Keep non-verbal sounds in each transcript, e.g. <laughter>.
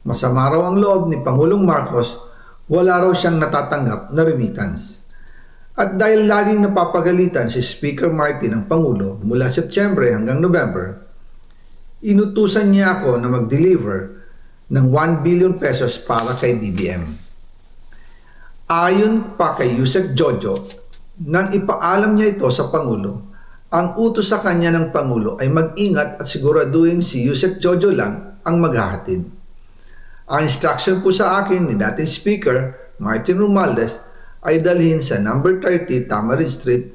Masama raw ang loob ni Pangulong Marcos, wala raw siyang natatanggap na remittance. At dahil laging napapagalitan si Speaker Martin ang Pangulo mula September hanggang November, inutusan niya ako na mag-deliver ng 1 billion pesos para kay BBM. Ayon pa kay Yusek Jojo, nang ipaalam niya ito sa Pangulo, ang utos sa kanya ng Pangulo ay mag-ingat at siguraduhin si Yusek Jojo lang ang maghahatid. Ang instruction po sa akin ni dating Speaker Martin Romualdez ay dalhin sa number 30 Tamarin Street,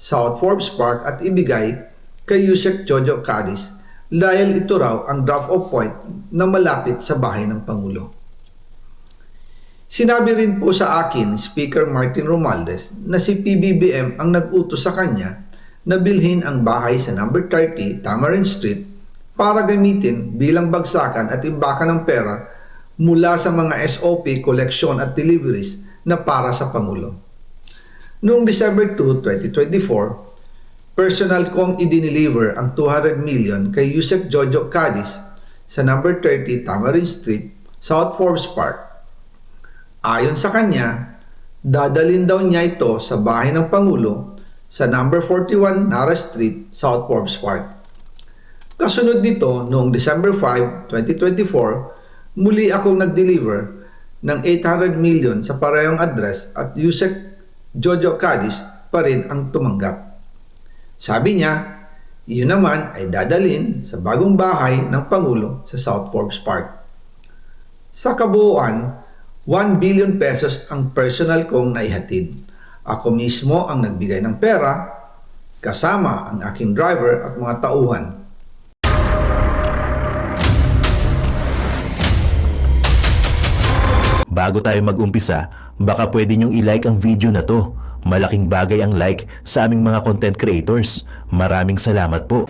South Forbes Park at ibigay kay Yusek Jojo Cadiz dahil ito raw ang of point na malapit sa bahay ng Pangulo. Sinabi rin po sa akin Speaker Martin Romualdez na si PBBM ang nag-utos sa kanya na bilhin ang bahay sa number 30 Tamarin Street para gamitin bilang bagsakan at imbakan ng pera mula sa mga SOP, koleksyon at deliveries na para sa Pangulo. Noong December 2, 2024, personal kong idiniliver ang 200 million kay Yusek Jojo Cadiz sa number 30 Tamarin Street, South Forbes Park. Ayon sa kanya, dadalin daw niya ito sa bahay ng Pangulo sa number 41 Nara Street, South Forbes Park. Kasunod nito, noong December 5, 2024, muli akong nag-deliver ng 800 million sa parehong address at Yusek Jojo Cadiz pa rin ang tumanggap. Sabi niya, iyon naman ay dadalin sa bagong bahay ng Pangulo sa South Forbes Park. Sa kabuuan, 1 billion pesos ang personal kong naihatid. Ako mismo ang nagbigay ng pera, kasama ang aking driver at mga tauhan. Bago tayo mag-umpisa, baka pwede nyong i-like ang video na to. Malaking bagay ang like sa aming mga content creators. Maraming salamat po.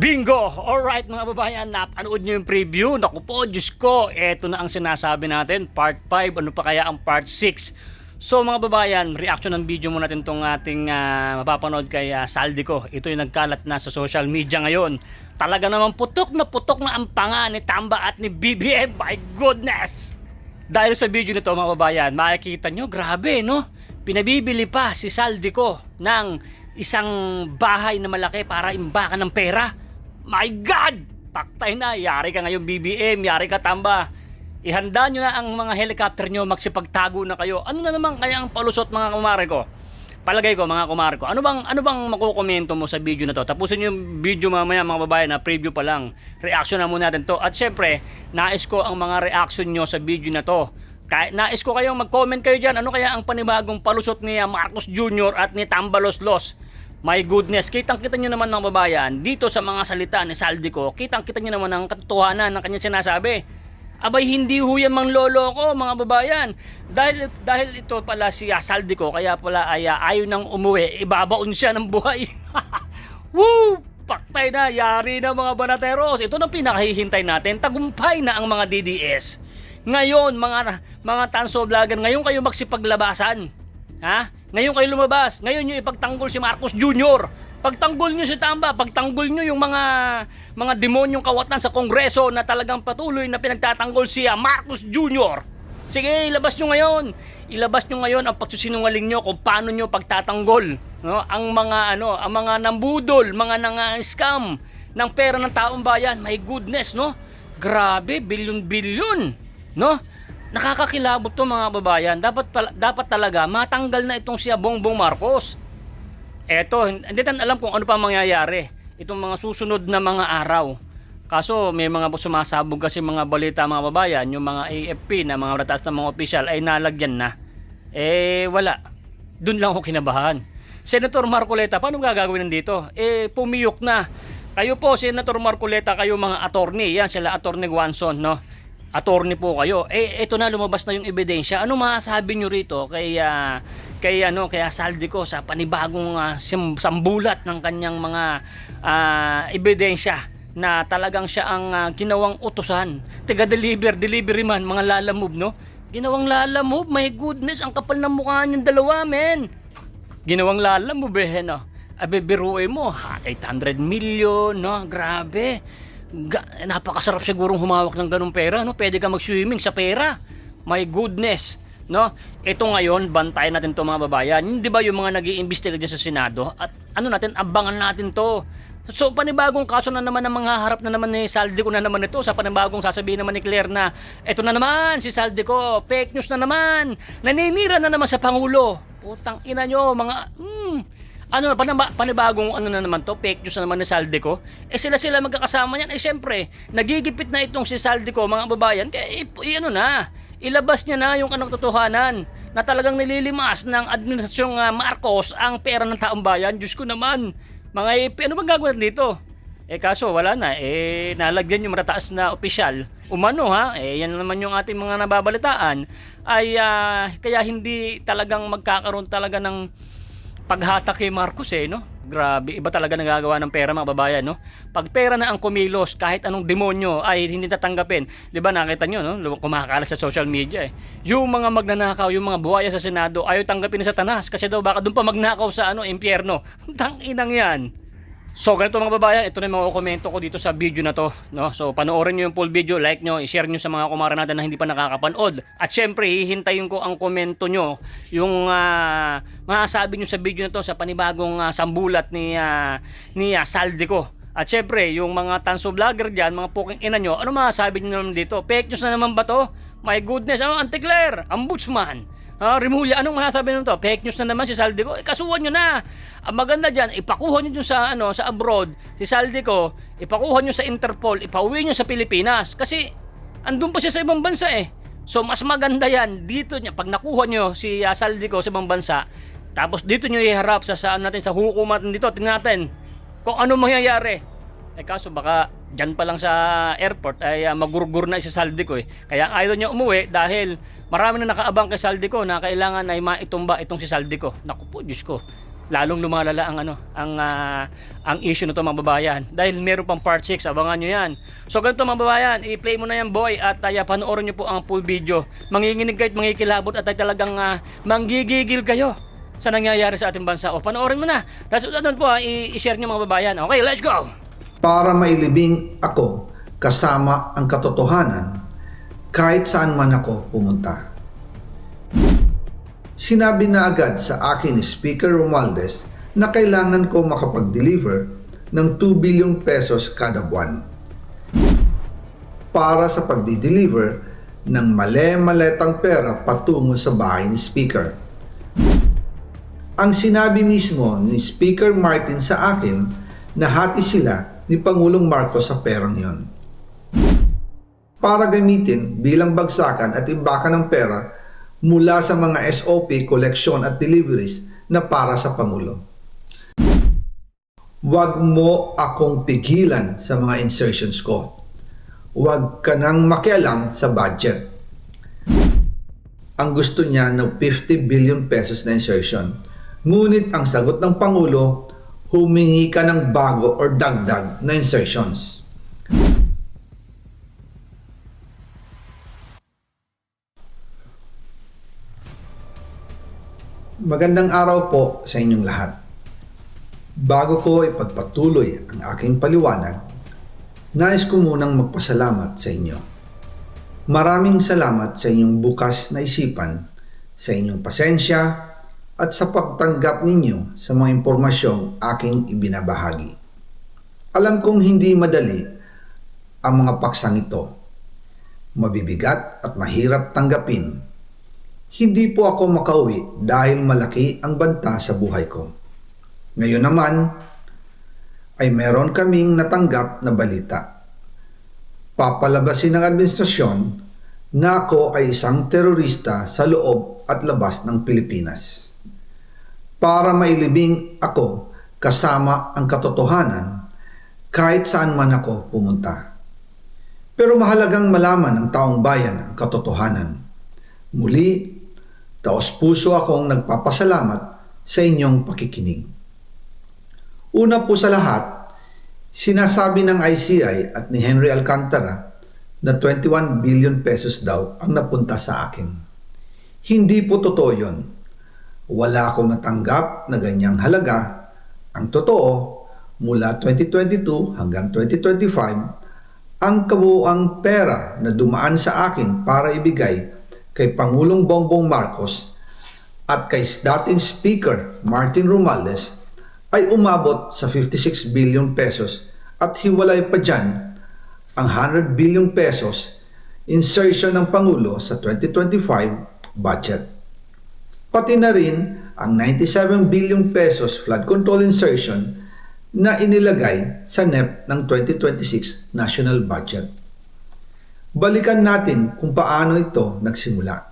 Bingo! Alright mga babayan, napanood nyo yung preview. Naku po, Diyos ko, eto na ang sinasabi natin. Part 5, ano pa kaya ang part 6? So mga babayan, reaction ng video mo natin tong ating ah, mapapanood kay ah, Saldico. Ito yung nagkalat na sa social media ngayon. Talaga naman putok na putok na ang panga ni Tamba at ni BBM. My goodness! Dahil sa video nito mga babayan, makikita nyo, grabe no? Pinabibili pa si Saldico ng isang bahay na malaki para imbakan ng pera. My God! Paktay na, yari ka ngayon BBM, yari ka Tamba. Ihanda nyo na ang mga helicopter nyo, magsipagtago na kayo. Ano na naman kaya ang palusot mga kumare ko? Palagay ko mga kumare ko, ano bang ano bang makukomento mo sa video na to? Tapusin yung video mamaya mga babae na preview pa lang. Reaction na muna natin to. At syempre, nais ko ang mga reaction nyo sa video na to. Kaya, nais ko kayong mag-comment kayo dyan. Ano kaya ang panibagong palusot ni ah, Marcos Jr. at ni Tambalos Los? My goodness, kitang-kita nyo naman ng babayan dito sa mga salita ni Saldico. Kitang-kita nyo naman ang katotohanan ng kanyang sinasabi. Abay hindi ho yan mang lolo ko mga babayan. Dahil dahil ito pala si ah, Saldico kaya pala ay ah, ayaw nang umuwi, ibabaon siya ng buhay. <laughs> Woo! Paktay na, yari na mga banateros. Ito na pinakahihintay natin. Tagumpay na ang mga DDS. Ngayon, mga mga tanso vlogger, ngayon kayo magsipaglabasan. Ha? Ngayon kayo lumabas. Ngayon nyo ipagtanggol si Marcos Jr. Pagtanggol nyo si Tamba, pagtanggol nyo yung mga mga demonyong kawatan sa Kongreso na talagang patuloy na pinagtatanggol siya, Marcos Jr. Sige, ilabas nyo ngayon. Ilabas nyo ngayon ang pagsusinungaling nyo kung paano nyo pagtatanggol no? ang mga ano, ang mga nambudol, mga nanga-scam ng pera ng taong bayan. My goodness, no? Grabe, bilyon-bilyon, no? Nakakakilabot to mga babayan. Dapat pala- dapat talaga matanggal na itong si Bongbong Marcos. Eto, hindi natin alam kung ano pa mangyayari. Itong mga susunod na mga araw. Kaso may mga sumasabog kasi mga balita mga babayan, yung mga AFP na mga rataas na mga opisyal ay nalagyan na. Eh wala. Doon lang ako kinabahan. Senator Marcoleta, paano gagawin dito? Eh pumiyok na. Kayo po, Senator Marcoleta, kayo mga attorney. Yan sila attorney Guanson, no? attorney po kayo. Eh ito na lumabas na yung ebidensya. Ano masasabi nyo rito kay ah, kay ano kay Asaldi ko sa panibagong sim- sambulat ng kanyang mga ah, ebidensya na talagang siya ang ah, ginawang utusan. Taga deliver, delivery man, mga lalamove, no? Ginawang lalamove, my goodness, ang kapal ng mukha niyong dalawa, men. Ginawang lalamove, eh, no? Abe, biruin mo, ha, 800 million, no? Grabe. Ga- napakasarap sigurong humawak ng ganung pera, no? Pwede ka mag-swimming sa pera. My goodness, no? Ito ngayon, bantayan natin to mga babayan. Hindi ba yung mga nag iimbestiga dyan sa Senado? At ano natin, abangan natin to. So, panibagong kaso na naman ang mga na naman ni Saldico na naman ito sa panibagong sasabihin naman ni Claire na ito na naman si Saldico, fake news na naman, naninira na naman sa Pangulo. Putang ina nyo, mga, hmm, ano, panaba, panibagong ano na naman to, fake news na naman ni Saldico. Eh sila sila magkakasama niyan. Eh syempre, nagigipit na itong si Saldico, mga babayan, kaya i, i- ano na, ilabas niya na yung anong totohanan na talagang nililimas ng administrasyong ah, Marcos ang pera ng taong bayan. Diyos ko naman, mga ano bang gagawin dito? Eh kaso wala na, eh nalagyan yung matataas na opisyal. Umano ha, eh yan naman yung ating mga nababalitaan ay ah, kaya hindi talagang magkakaroon talaga ng paghatak kay Marcos eh, no? Grabe, iba talaga nagagawa ng pera mga babayan, no? Pag pera na ang kumilos, kahit anong demonyo ay hindi tatanggapin. 'Di ba nakita nyo, no? Kumakalat sa social media eh. Yung mga magnanakaw, yung mga buhaya sa Senado, ayaw tanggapin ni Satanas kasi daw baka doon pa magnakaw sa ano, impyerno. <laughs> Tang inang 'yan. So ganito mga babayan, ito na yung mga komento ko dito sa video na to. No? So panoorin nyo yung full video, like nyo, i-share nyo sa mga kumara natin na hindi pa nakakapanood. At syempre, hihintayin ko ang komento nyo, yung uh, masasabi nyo sa video na to sa panibagong ah, sambulat ni, uh, ni uh, Saldico. At syempre, yung mga tanso vlogger dyan, mga puking ina nyo, ano masasabi nyo naman dito? Fake news na naman ba to? My goodness, ano, Anticlair, ombudsman. Ah, Rimulya, anong masasabi nito? Fake news na naman si Saldico. Eh, kasuhan nyo na. Ang maganda dyan, ipakuha nyo sa, ano, sa abroad, si Saldico, ipakuha nyo sa Interpol, ipauwi nyo sa Pilipinas. Kasi, andun pa siya sa ibang bansa eh. So, mas maganda yan, dito niya, pag nakuha nyo si uh, Saldico sa ibang bansa, tapos dito nyo iharap sa, sa ano natin, sa hukuman natin dito, tingnan natin kung ano mangyayari. Eh kaso baka dyan pa lang sa airport ay uh, magurgur na si Saldico eh. Kaya ayaw niya umuwi dahil marami na nakaabang kay Saldico na kailangan ay maitumba itong si Saldico. Naku po, Diyos ko. Lalong lumalala ang ano, ang ah, ang issue nito mga babayan. Dahil meron pang part 6, abangan nyo yan. So ganito mga babayan, i-play mo na yan boy at uh, panoorin nyo po ang full video. Manginginig kahit mangikilabot at ay talagang ah, manggigigil kayo sa nangyayari sa ating bansa. O panoorin mo na. Tapos ano po, i-share nyo mga babayan. Okay, let's go! para mailibing ako kasama ang katotohanan kahit saan man ako pumunta. Sinabi na agad sa akin ni Speaker Romualdez na kailangan ko makapag-deliver ng 2 billion pesos kada buwan para sa pagdi-deliver ng male-maletang pera patungo sa bahay ni Speaker. Ang sinabi mismo ni Speaker Martin sa akin na hati sila ni Pangulong Marcos sa perang yon. Para gamitin bilang bagsakan at imbakan ng pera mula sa mga SOP, collection at deliveries na para sa Pangulo. Huwag mo akong pigilan sa mga insertions ko. Huwag ka nang makialam sa budget. Ang gusto niya ng 50 billion pesos na insertion. Ngunit ang sagot ng Pangulo, humingi ka ng bago or dagdag na insertions. Magandang araw po sa inyong lahat. Bago ko ipagpatuloy ang aking paliwanag, nais ko munang magpasalamat sa inyo. Maraming salamat sa inyong bukas na isipan, sa inyong pasensya, at sa pagtanggap ninyo sa mga impormasyong aking ibinabahagi. Alam kong hindi madali ang mga paksang ito. Mabibigat at mahirap tanggapin. Hindi po ako makauwi dahil malaki ang banta sa buhay ko. Ngayon naman ay meron kaming natanggap na balita. Papalabasin ng administrasyon na ako ay isang terorista sa loob at labas ng Pilipinas para mailibing ako kasama ang katotohanan kahit saan man ako pumunta. Pero mahalagang malaman ng taong bayan ang katotohanan. Muli, taos puso akong nagpapasalamat sa inyong pakikinig. Una po sa lahat, sinasabi ng ICI at ni Henry Alcantara na 21 billion pesos daw ang napunta sa akin. Hindi po totoo yun wala akong natanggap na ganyang halaga Ang totoo, mula 2022 hanggang 2025, ang kabuuang pera na dumaan sa akin para ibigay kay Pangulong Bongbong Marcos at kay dating Speaker Martin Romualdez ay umabot sa 56 billion pesos at hiwalay pa dyan ang 100 billion pesos insertion ng Pangulo sa 2025 budget. Pati na rin ang 97 billion pesos flood control insertion na inilagay sa NEP ng 2026 national budget. Balikan natin kung paano ito nagsimula.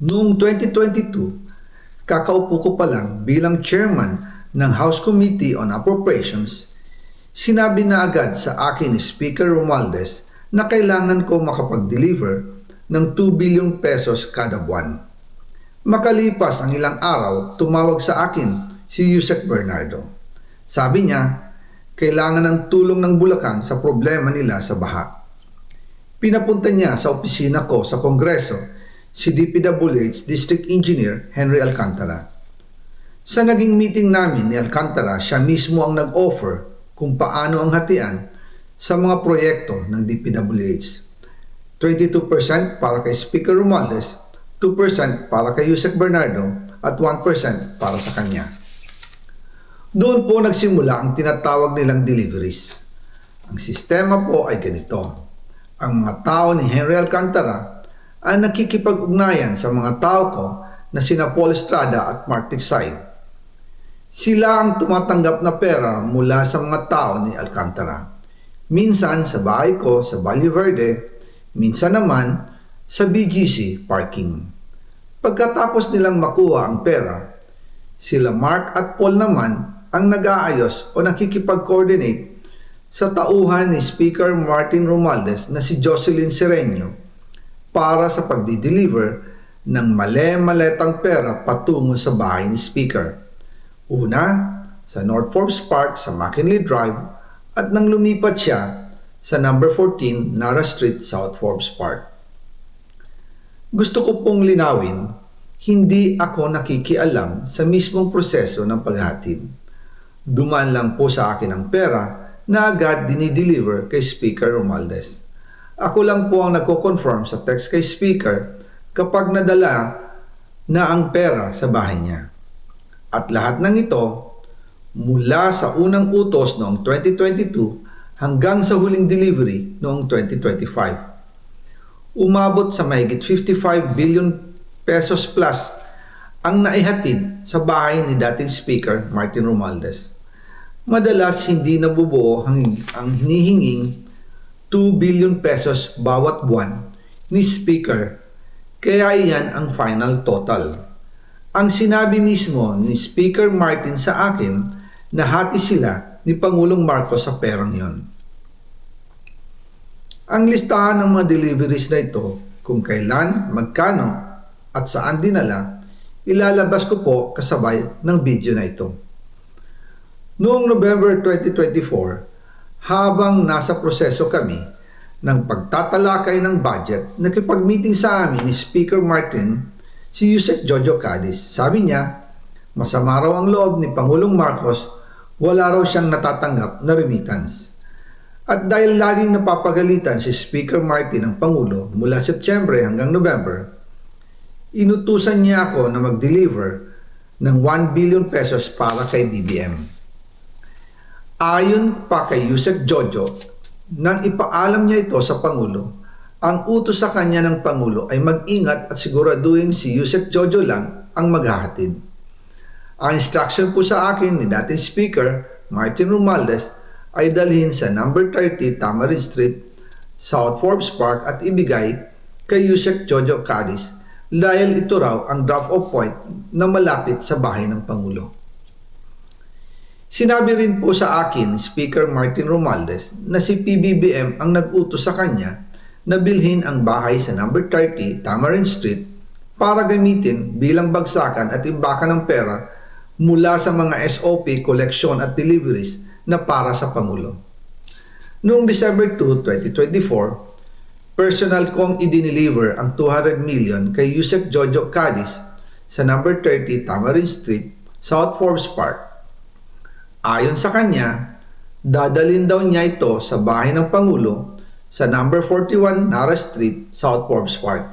Noong 2022, kakaupo ko pa lang bilang chairman ng House Committee on Appropriations, sinabi na agad sa akin ni Speaker Romualdez na kailangan ko makapag-deliver ng 2 billion pesos kada buwan. Makalipas ang ilang araw, tumawag sa akin si Yusek Bernardo. Sabi niya, kailangan ng tulong ng Bulacan sa problema nila sa baha. Pinapunta niya sa opisina ko sa Kongreso si DPWH District Engineer Henry Alcantara. Sa naging meeting namin ni Alcantara, siya mismo ang nag-offer kung paano ang hatian sa mga proyekto ng DPWH. 22% para kay Speaker Romualdez, 2% para kay Yusek Bernardo at 1% para sa kanya. Doon po nagsimula ang tinatawag nilang deliveries. Ang sistema po ay ganito. Ang mga tao ni Henry Alcantara ay nakikipag-ugnayan sa mga tao ko na sina Paul Estrada at Mark Tiksay. Sila ang tumatanggap na pera mula sa mga tao ni Alcantara. Minsan sa bahay ko sa Valle Verde, minsan naman sa BGC parking. Pagkatapos nilang makuha ang pera, sila Mark at Paul naman ang nag-aayos o nakikipag-coordinate sa tauhan ni Speaker Martin Romualdez na si Jocelyn Sereño para sa pagdi-deliver ng male-maletang pera patungo sa bahay ni Speaker. Una, sa North Forbes Park sa McKinley Drive at nang lumipat siya sa number 14 Nara Street, South Forbes Park. Gusto ko pong linawin, hindi ako nakikialam sa mismong proseso ng paghatid. Dumaan lang po sa akin ang pera na agad dinideliver kay Speaker Romualdez. Ako lang po ang nagko-confirm sa text kay Speaker kapag nadala na ang pera sa bahay niya. At lahat ng ito, mula sa unang utos noong 2022 hanggang sa huling delivery noong 2025 umabot sa mahigit 55 billion pesos plus ang naihatid sa bahay ni dating Speaker Martin Romualdez. Madalas hindi nabubuo ang, ang hinihinging 2 billion pesos bawat buwan ni Speaker kaya iyan ang final total. Ang sinabi mismo ni Speaker Martin sa akin na hati sila ni Pangulong Marcos sa perang yon. Ang listahan ng mga deliveries na ito, kung kailan, magkano, at saan dinala, ilalabas ko po kasabay ng video na ito. Noong November 2024, habang nasa proseso kami ng pagtatalakay ng budget, nakipag-meeting sa amin ni Speaker Martin si Yusek Jojo Cadiz. Sabi niya, masama raw ang loob ni Pangulong Marcos, wala raw siyang natatanggap na remittance. At dahil laging napapagalitan si Speaker Martin ng Pangulo mula Setyembre hanggang November, inutusan niya ako na mag-deliver ng 1 billion pesos para kay BBM. Ayon pa kay Yusek Jojo, nang ipaalam niya ito sa Pangulo, ang utos sa kanya ng Pangulo ay mag-ingat at siguraduhin si Yusek Jojo lang ang maghahatid. Ang instruction po sa akin ni dating Speaker Martin Romualdez ay dalhin sa number 30 Tamarin Street, South Forbes Park at ibigay kay Yusek Jojo Cadiz dahil ito raw ang drop-off point na malapit sa bahay ng Pangulo. Sinabi rin po sa akin Speaker Martin Romualdez na si PBBM ang nag-utos sa kanya na bilhin ang bahay sa number 30 Tamarin Street para gamitin bilang bagsakan at imbakan ng pera mula sa mga SOP, collection at deliveries na para sa Pangulo. Noong December 2, 2024, personal kong idiniliver ang 200 million kay Yusek Jojo Cadiz sa number 30 Tamarin Street, South Forbes Park Ayon sa kanya, dadalin daw niya ito sa bahay ng Pangulo sa number 41 Nara Street, South Forbes Park.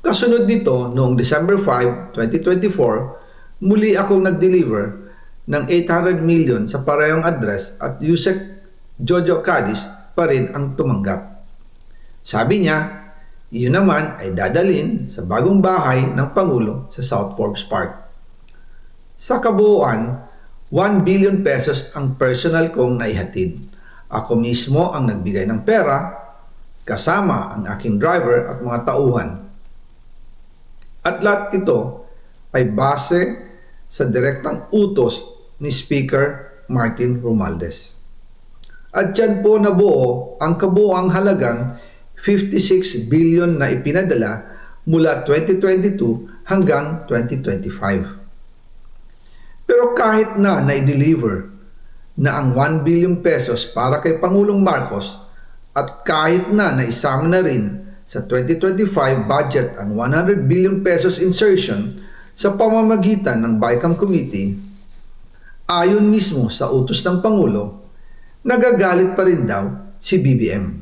Kasunod nito, noong December 5, 2024, muli akong nag-deliver ng 800 million sa parehong address at Yusek Jojo Cadiz pa rin ang tumanggap. Sabi niya, iyon naman ay dadalin sa bagong bahay ng Pangulo sa South Forbes Park. Sa kabuuan, 1 billion pesos ang personal kong naihatid. Ako mismo ang nagbigay ng pera, kasama ang aking driver at mga tauhan. At lahat ito ay base sa direktang utos ni Speaker Martin Romualdez. At dyan po nabuo ang kabuoang halagang 56 billion na ipinadala mula 2022 hanggang 2025. Pero kahit na na-deliver na ang 1 billion pesos para kay Pangulong Marcos at kahit na naisama na rin sa 2025 budget ang 100 billion pesos insertion sa pamamagitan ng BICAM Committee, ayon mismo sa utos ng Pangulo, nagagalit pa rin daw si BBM.